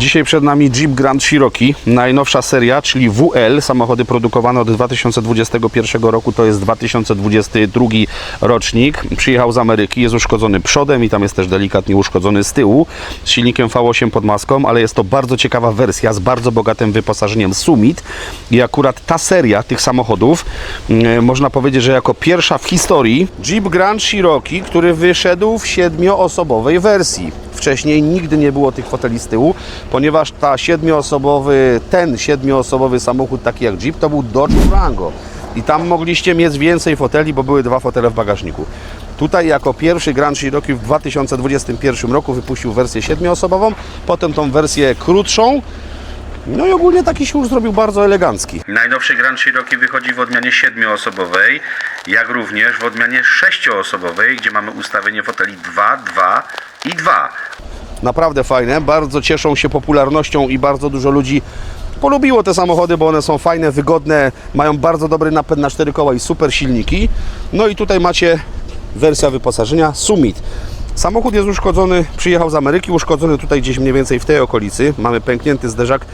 Dzisiaj przed nami Jeep Grand Cherokee, najnowsza seria, czyli WL, samochody produkowane od 2021 roku, to jest 2022 rocznik. Przyjechał z Ameryki, jest uszkodzony przodem i tam jest też delikatnie uszkodzony z tyłu, z silnikiem V8 pod maską, ale jest to bardzo ciekawa wersja z bardzo bogatym wyposażeniem Summit i akurat ta seria tych samochodów, mm, można powiedzieć, że jako pierwsza w historii Jeep Grand Cherokee, który wyszedł w siedmioosobowej wersji. Wcześniej nigdy nie było tych foteli z tyłu, ponieważ ta siedmioosobowy, ten siedmioosobowy samochód, taki jak Jeep, to był Dodge Durango. I tam mogliście mieć więcej foteli, bo były dwa fotele w bagażniku. Tutaj jako pierwszy Grand Cherokee w 2021 roku wypuścił wersję siedmioosobową, potem tą wersję krótszą, no i ogólnie taki się już zrobił bardzo elegancki. Najnowszy Grand Cherokee wychodzi w odmianie siedmioosobowej, jak również w odmianie sześcioosobowej, gdzie mamy ustawienie foteli 2, 2 i 2. Naprawdę fajne, bardzo cieszą się popularnością i bardzo dużo ludzi polubiło te samochody, bo one są fajne, wygodne, mają bardzo dobry napęd na cztery koła i super silniki. No i tutaj macie wersja wyposażenia Summit. Samochód jest uszkodzony, przyjechał z Ameryki, uszkodzony tutaj gdzieś mniej więcej w tej okolicy. Mamy pęknięty zderzak.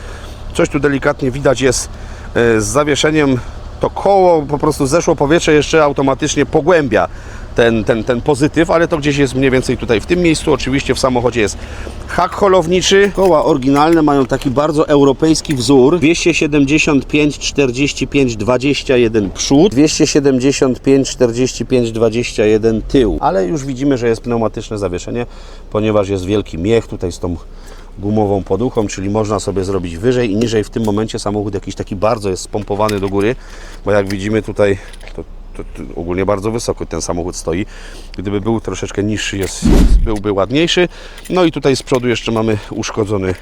Coś tu delikatnie widać jest e, z zawieszeniem. To koło po prostu zeszło powietrze, jeszcze automatycznie pogłębia ten, ten, ten pozytyw, ale to gdzieś jest mniej więcej tutaj w tym miejscu. Oczywiście w samochodzie jest hak holowniczy. Koła oryginalne mają taki bardzo europejski wzór. 275 45 21 przód, 275 45 21 tył. Ale już widzimy, że jest pneumatyczne zawieszenie, ponieważ jest wielki miech tutaj z tą gumową poduchą, czyli można sobie zrobić wyżej i niżej. W tym momencie samochód jakiś taki bardzo jest spompowany do góry, bo jak widzimy tutaj to, ogólnie bardzo wysoko ten samochód stoi. Gdyby był troszeczkę niższy, jest, byłby ładniejszy. No i tutaj z przodu jeszcze mamy uszkodzony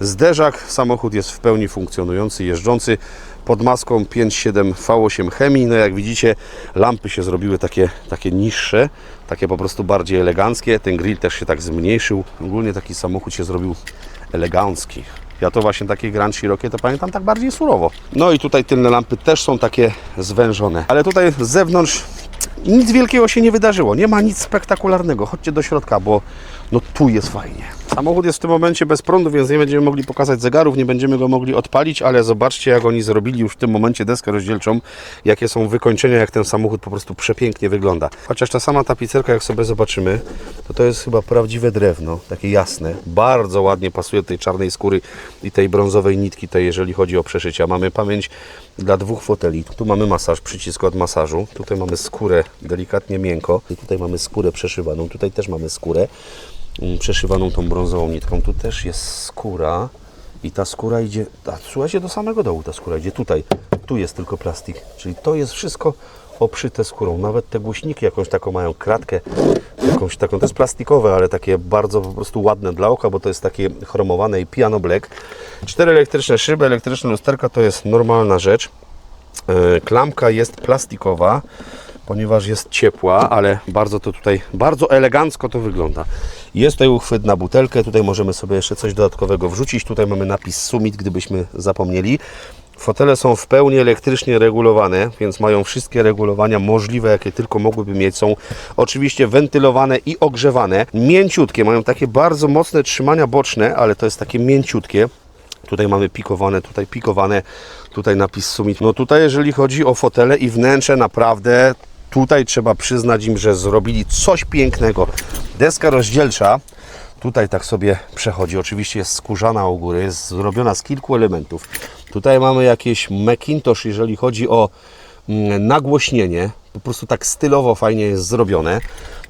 zderzak. Samochód jest w pełni funkcjonujący, jeżdżący pod maską 5.7 V8 Chemii. No jak widzicie, lampy się zrobiły takie, takie niższe, takie po prostu bardziej eleganckie. Ten grill też się tak zmniejszył. Ogólnie taki samochód się zrobił elegancki. Ja to właśnie takie Grand Cherokee to pamiętam tak bardziej surowo. No i tutaj tylne lampy też są takie zwężone. Ale tutaj z zewnątrz nic wielkiego się nie wydarzyło. Nie ma nic spektakularnego. Chodźcie do środka, bo no tu jest fajnie. Samochód jest w tym momencie bez prądu, więc nie będziemy mogli pokazać zegarów, nie będziemy go mogli odpalić, ale zobaczcie jak oni zrobili już w tym momencie deskę rozdzielczą, jakie są wykończenia, jak ten samochód po prostu przepięknie wygląda. Chociaż ta sama tapicerka, jak sobie zobaczymy, to to jest chyba prawdziwe drewno, takie jasne. Bardzo ładnie pasuje do tej czarnej skóry i tej brązowej nitki, tej jeżeli chodzi o przeszycia. Mamy pamięć dla dwóch foteli. Tu mamy masaż, przycisk od masażu. Tutaj mamy skórę delikatnie miękko. I tutaj mamy skórę przeszywaną. Tutaj też mamy skórę mm, przeszywaną tą brązową nitką. Tu też jest skóra. I ta skóra idzie, a słuchajcie, do samego dołu ta skóra idzie tutaj. Tu jest tylko plastik. Czyli to jest wszystko obszyte skórą. Nawet te głośniki jakąś taką mają kratkę, jakąś taką, to jest plastikowe, ale takie bardzo po prostu ładne dla oka, bo to jest takie chromowane i piano black. Cztery elektryczne szyby, elektryczne lusterka to jest normalna rzecz. E, Klamka jest plastikowa, ponieważ jest ciepła, ale bardzo to tutaj, bardzo elegancko to wygląda. Jest tutaj uchwyt na butelkę, tutaj możemy sobie jeszcze coś dodatkowego wrzucić. Tutaj mamy napis Summit, gdybyśmy zapomnieli. Fotele są w pełni elektrycznie regulowane, więc mają wszystkie regulowania możliwe, jakie tylko mogłyby mieć. Są oczywiście wentylowane i ogrzewane. Mięciutkie, mają takie bardzo mocne trzymania boczne, ale to jest takie mięciutkie. Tutaj mamy pikowane, tutaj pikowane, tutaj napis Summit. No tutaj jeżeli chodzi o fotele i wnętrze, naprawdę tutaj trzeba przyznać im, że zrobili coś pięknego. Deska rozdzielcza, tutaj tak sobie przechodzi. Oczywiście jest skórzana u góry, jest zrobiona z kilku elementów. Tutaj mamy jakieś Macintosh, jeżeli chodzi o mm, nagłośnienie. Po prostu tak stylowo fajnie jest zrobione.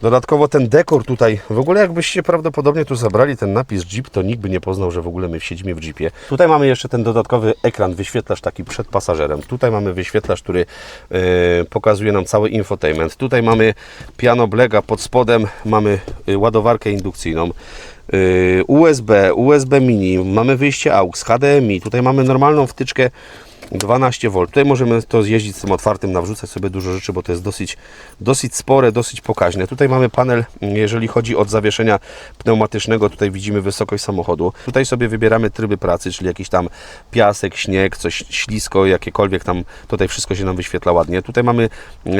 Dodatkowo ten dekor tutaj, w ogóle jakbyście prawdopodobnie tu zabrali ten napis Jeep, to nikt by nie poznał, że w ogóle my siedzimy w Jeepie. Tutaj mamy jeszcze ten dodatkowy ekran, wyświetlacz taki przed pasażerem. Tutaj mamy wyświetlacz, który e, pokazuje nam cały infotainment. Tutaj mamy piano blega, pod spodem mamy e, ładowarkę indukcyjną. Y, USB, USB mini, mamy wyjście AUX, HDMI, tutaj mamy normalną wtyczkę 12 V. Tutaj możemy to zjeździć z tym otwartym, nawrzucać sobie dużo rzeczy, bo to jest dosyć, dosyć spore, dosyć pokaźne. Tutaj mamy panel, jeżeli chodzi od zawieszenia pneumatycznego, tutaj widzimy wysokość samochodu. Tutaj sobie wybieramy tryby pracy, czyli jakiś tam piasek, śnieg, coś ślisko, jakiekolwiek tam, tutaj wszystko się nam wyświetla ładnie. Tutaj mamy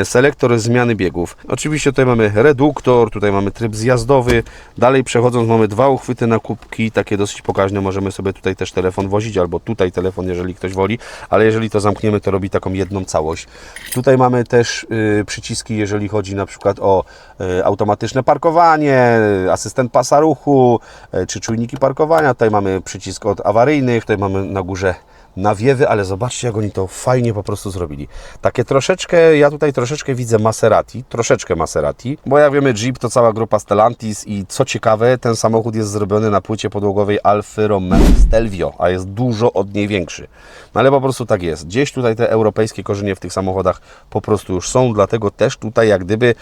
selektor zmiany biegów. Oczywiście tutaj mamy reduktor, tutaj mamy tryb zjazdowy. Dalej przechodząc mamy dwa uchwyty na kubki, takie dosyć pokaźne. Możemy sobie tutaj też telefon wozić, albo tutaj telefon, jeżeli ktoś woli, ale jeżeli to zamkniemy, to robi taką jedną całość. Tutaj mamy też y, przyciski, jeżeli chodzi na przykład o y, automatyczne parkowanie, asystent pasa ruchu, y, czy czujniki parkowania. Tutaj mamy przycisk od awaryjnych, tutaj mamy na górze nawiewy, ale zobaczcie, jak oni to fajnie po prostu zrobili. Takie troszeczkę, ja tutaj troszeczkę widzę Maserati, troszeczkę Maserati, bo jak wiemy Jeep to cała grupa Stellantis i co ciekawe, ten samochód jest zrobiony na płycie podłogowej Alfa Romeo Stelvio, a jest dużo od niej większy. No ale po prostu tak jest. Gdzieś tutaj te europejskie korzenie w tych samochodach po prostu już są, dlatego też tutaj jak gdyby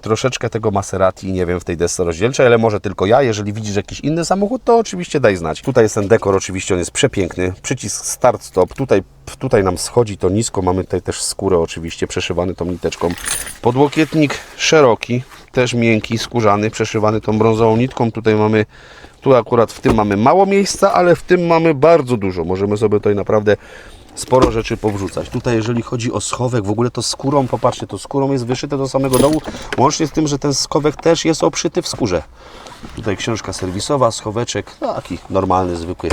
troszeczkę tego Maserati, nie wiem, w tej desce rozdzielczej, ale może tylko ja. Jeżeli widzisz jakiś inny samochód, to oczywiście daj znać. Tutaj jest ten dekor, oczywiście on jest przepiękny. Przycisk start, stop. Tutaj, tutaj nam schodzi to nisko. Mamy tutaj też skórę oczywiście przeszywany tą niteczką. Podłokietnik szeroki, też miękki, skórzany, przeszywany tą brązową nitką. Tutaj mamy, tu akurat w tym mamy mało miejsca, ale w tym mamy bardzo dużo. Możemy sobie tutaj naprawdę sporo rzeczy powrzucać. Tutaj jeżeli chodzi o schowek, w ogóle to skórą, popatrzcie, to skórą jest wyszyte do samego dołu, łącznie z tym, że ten schowek też jest obszyty w skórze. Tutaj książka serwisowa, schoweczek, taki normalny, zwykły,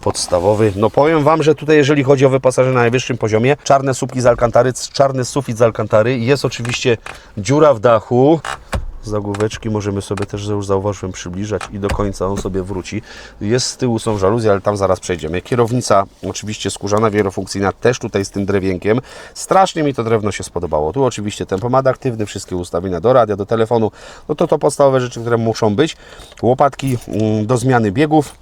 podstawowy. No powiem Wam, że tutaj jeżeli chodzi o wyposażenie na najwyższym poziomie, czarne słupki z alkantary, czarny sufit z alkantary, jest oczywiście dziura w dachu, zagłóweczki możemy sobie też, że już zauważyłem, przybliżać i do końca on sobie wróci. Jest z tyłu są żaluzje, ale tam zaraz przejdziemy. Kierownica oczywiście skórzana, wielofunkcyjna, też tutaj z tym drewienkiem. Strasznie mi to drewno się spodobało. Tu oczywiście tempomat aktywny, wszystkie ustawienia do radia, do telefonu. No to to podstawowe rzeczy, które muszą być. Łopatki mm, do zmiany biegów.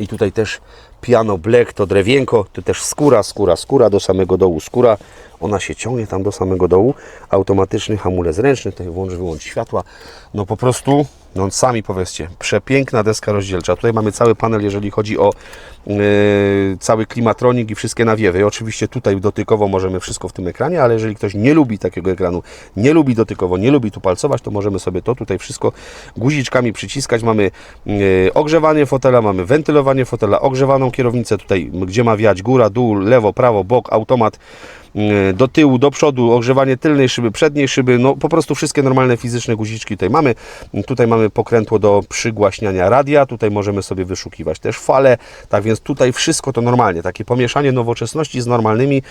I tutaj też piano black, to drewienko, to też skóra, skóra, skóra do samego dołu, skóra. Ona się ciągnie tam do samego dołu. Automatyczny hamulec ręczny, tutaj włącz, wyłącz światła. No po prostu, no sami powiedzcie, przepiękna deska rozdzielcza. Tutaj mamy cały panel, jeżeli chodzi o cały klimatronik i wszystkie nawiewy. Oczywiście tutaj dotykowo możemy wszystko w tym ekranie, ale jeżeli ktoś nie lubi takiego ekranu, nie lubi dotykowo, nie lubi tu palcować, to możemy sobie to tutaj wszystko guziczkami przyciskać. Mamy yy, ogrzewanie fotela, mamy wentylowanie fotela, ogrzewaną kierownicę tutaj, gdzie ma wiać góra, dół, lewo, prawo, bok, automat yy, do tyłu, do przodu, ogrzewanie tylnej szyby, przedniej szyby, no po prostu wszystkie normalne fizyczne guziczki tutaj mamy. Tutaj mamy pokrętło do przygłaśniania radia, tutaj możemy sobie wyszukiwać też fale, tak więc tutaj wszystko to normalnie, takie pomieszanie nowoczesności z normalnymi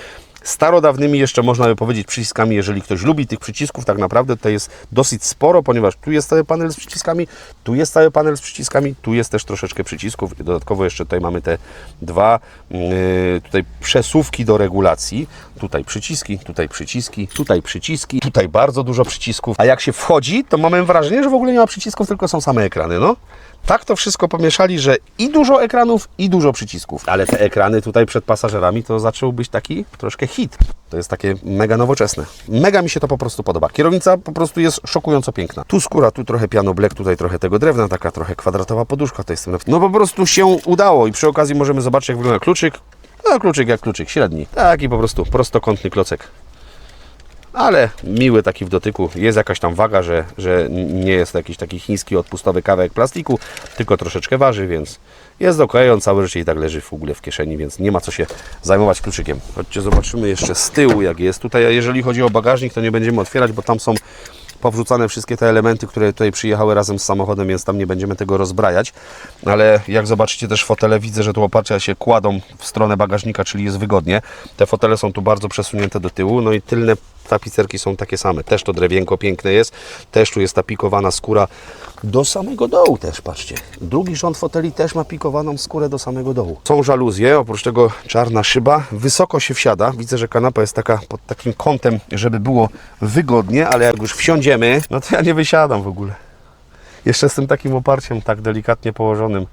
starodawnymi jeszcze można by powiedzieć przyciskami, jeżeli ktoś lubi tych przycisków, tak naprawdę to jest dosyć sporo, ponieważ tu jest cały panel z przyciskami, tu jest cały panel z przyciskami, tu jest też troszeczkę przycisków dodatkowo jeszcze tutaj mamy te dwa yy, tutaj przesuwki do regulacji, tutaj przyciski, tutaj przyciski, tutaj przyciski, tutaj bardzo dużo przycisków, a jak się wchodzi, to mamy wrażenie, że w ogóle nie ma przycisków, tylko są same ekrany, no. Tak to wszystko pomieszali, że i dużo ekranów, i dużo przycisków. Ale te ekrany tutaj przed pasażerami to zaczął być taki troszkę hit. To jest takie mega nowoczesne. Mega mi się to po prostu podoba. Kierownica po prostu jest szokująco piękna. Tu skóra, tu trochę piano black, tutaj trochę tego drewna, taka trochę kwadratowa poduszka. To jest no po prostu się udało i przy okazji możemy zobaczyć jak wygląda kluczyk. No kluczyk jak kluczyk, średni. Taki po prostu prostokątny klocek ale miły taki w dotyku. Jest jakaś tam waga, że, że nie jest to jakiś taki chiński odpustowy kawałek plastiku, tylko troszeczkę waży, więc jest ok. On całe życie i tak leży w ogóle w kieszeni, więc nie ma co się zajmować kluczykiem. Chodźcie, zobaczymy jeszcze z tyłu, jak jest. Tutaj, jeżeli chodzi o bagażnik, to nie będziemy otwierać, bo tam są powrzucane wszystkie te elementy, które tutaj przyjechały razem z samochodem, więc tam nie będziemy tego rozbrajać. Ale jak zobaczycie też fotele, widzę, że tu oparcia się kładą w stronę bagażnika, czyli jest wygodnie. Te fotele są tu bardzo przesunięte do tyłu, no i tylne tapicerki są takie same. Też to drewienko piękne jest, też tu jest ta pikowana skóra do samego dołu też, patrzcie. Drugi rząd foteli też ma pikowaną skórę do samego dołu. Są żaluzje, oprócz tego czarna szyba. Wysoko się wsiada. Widzę, że kanapa jest taka pod takim kątem, żeby było wygodnie, ale jak już wsiądziemy, no to ja nie wysiadam w ogóle. Jeszcze z tym takim oparciem tak delikatnie położonym.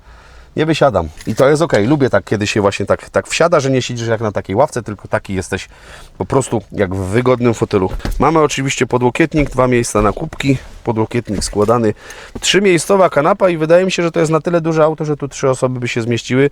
Nie wysiadam. I to jest ok. Lubię tak, kiedy się właśnie tak, tak wsiada, że nie siedzisz jak na takiej ławce, tylko taki jesteś po prostu jak w wygodnym fotelu. Mamy oczywiście podłokietnik, dwa miejsca na kubki, podłokietnik składany, trzymiejscowa kanapa i wydaje mi się, że to jest na tyle duże auto, że tu trzy osoby by się zmieściły.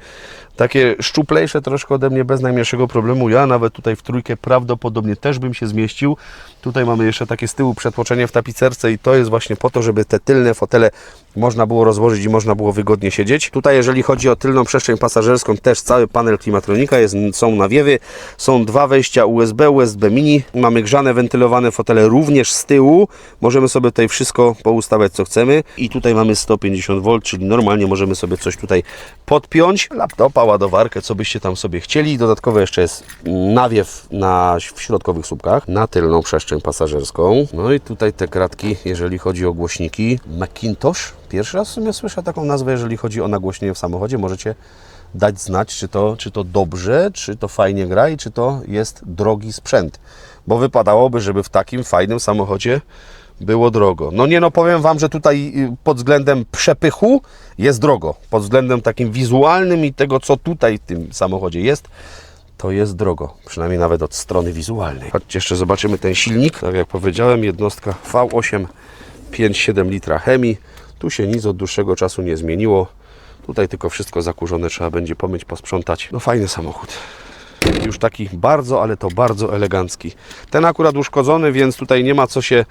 Takie szczuplejsze troszkę ode mnie bez najmniejszego problemu. Ja nawet tutaj w trójkę prawdopodobnie też bym się zmieścił. Tutaj mamy jeszcze takie z tyłu przetłoczenie w tapicerce i to jest właśnie po to, żeby te tylne fotele można było rozłożyć i można było wygodnie siedzieć. Tutaj jeżeli chodzi o tylną przestrzeń pasażerską, też cały panel klimatronika, jest, są nawiewy, są dwa wejścia USB, USB mini, mamy grzane, wentylowane fotele również z tyłu. Możemy sobie tutaj wszystko poustawiać co chcemy i tutaj mamy 150V, czyli normalnie możemy sobie coś tutaj podpiąć, laptopa, ładowarkę, co byście tam sobie chcieli. Dodatkowo jeszcze jest nawiew na, w środkowych słupkach, na tylną przestrzeń pasażerską. No i tutaj te kratki, jeżeli chodzi o głośniki, Macintosh. Pierwszy raz w sumie słyszę taką nazwę, jeżeli chodzi o nagłośnienie w samochodzie. Możecie dać znać, czy to, czy to dobrze, czy to fajnie gra i czy to jest drogi sprzęt. Bo wypadałoby, żeby w takim fajnym samochodzie było drogo. No nie no, powiem Wam, że tutaj y, pod względem przepychu jest drogo. Pod względem takim wizualnym i tego, co tutaj w tym samochodzie jest, to jest drogo. Przynajmniej nawet od strony wizualnej. Chodźcie jeszcze zobaczymy ten silnik. Tak jak powiedziałem, jednostka V8 5,7 litra chemii. Tu się nic od dłuższego czasu nie zmieniło. Tutaj tylko wszystko zakurzone trzeba będzie pomyć, posprzątać. No fajny samochód. Już taki bardzo, ale to bardzo elegancki. Ten akurat uszkodzony, więc tutaj nie ma co się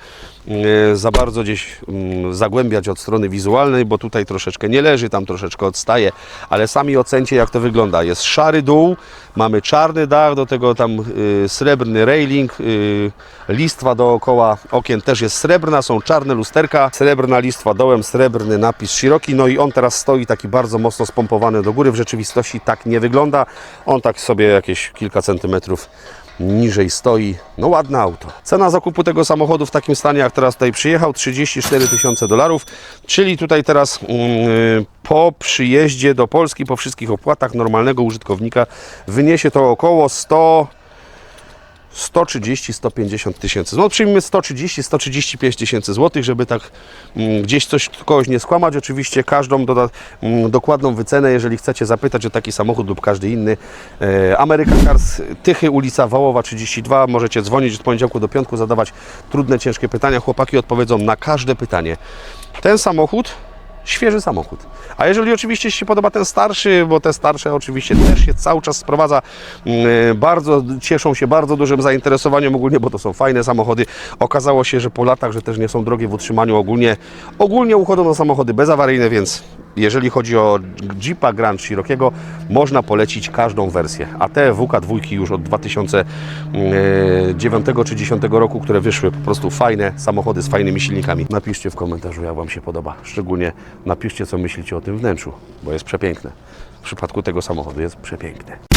za bardzo gdzieś mm, zagłębiać od strony wizualnej, bo tutaj troszeczkę nie leży, tam troszeczkę odstaje, ale sami ocencie jak to wygląda. Jest szary dół, mamy czarny dach, do tego tam y, srebrny railing, y, listwa dookoła okien też jest srebrna, są czarne lusterka, srebrna listwa dołem, srebrny napis szeroki, no i on teraz stoi taki bardzo mocno spompowany do góry. W rzeczywistości tak nie wygląda. On tak sobie jakieś kilka centymetrów niżej stoi. No ładne auto. Cena zakupu tego samochodu w takim stanie, jak teraz tutaj przyjechał, 34 tysiące dolarów, czyli tutaj teraz mm, po przyjeździe do Polski, po wszystkich opłatach normalnego użytkownika wyniesie to około 100 130-150 tysięcy złotych. Przyjmijmy 130-135 tysięcy złotych, żeby tak mm, gdzieś coś kogoś nie skłamać. Oczywiście każdą doda, mm, dokładną wycenę, jeżeli chcecie zapytać o taki samochód lub każdy inny. E, American Cars, Tychy, ulica Wołowa 32. Możecie dzwonić od poniedziałku do piątku, zadawać trudne, ciężkie pytania. Chłopaki odpowiedzą na każde pytanie. Ten samochód świeży samochód. A jeżeli oczywiście się podoba ten starszy, bo te starsze oczywiście też się cały czas sprowadza, mm, bardzo cieszą się bardzo dużym zainteresowaniem ogólnie, bo to są fajne samochody. Okazało się, że po latach, że też nie są drogie w utrzymaniu ogólnie. Ogólnie uchodzą na samochody bezawaryjne, więc jeżeli chodzi o Jeepa Grand Cherokee'ego, można polecić każdą wersję. A te WK2 już od 2009 czy 10 roku, które wyszły, po prostu fajne samochody z fajnymi silnikami. Napiszcie w komentarzu, jak Wam się podoba. Szczególnie napiszcie, co myślicie o tym wnętrzu, bo jest przepiękne. W przypadku tego samochodu jest przepiękne.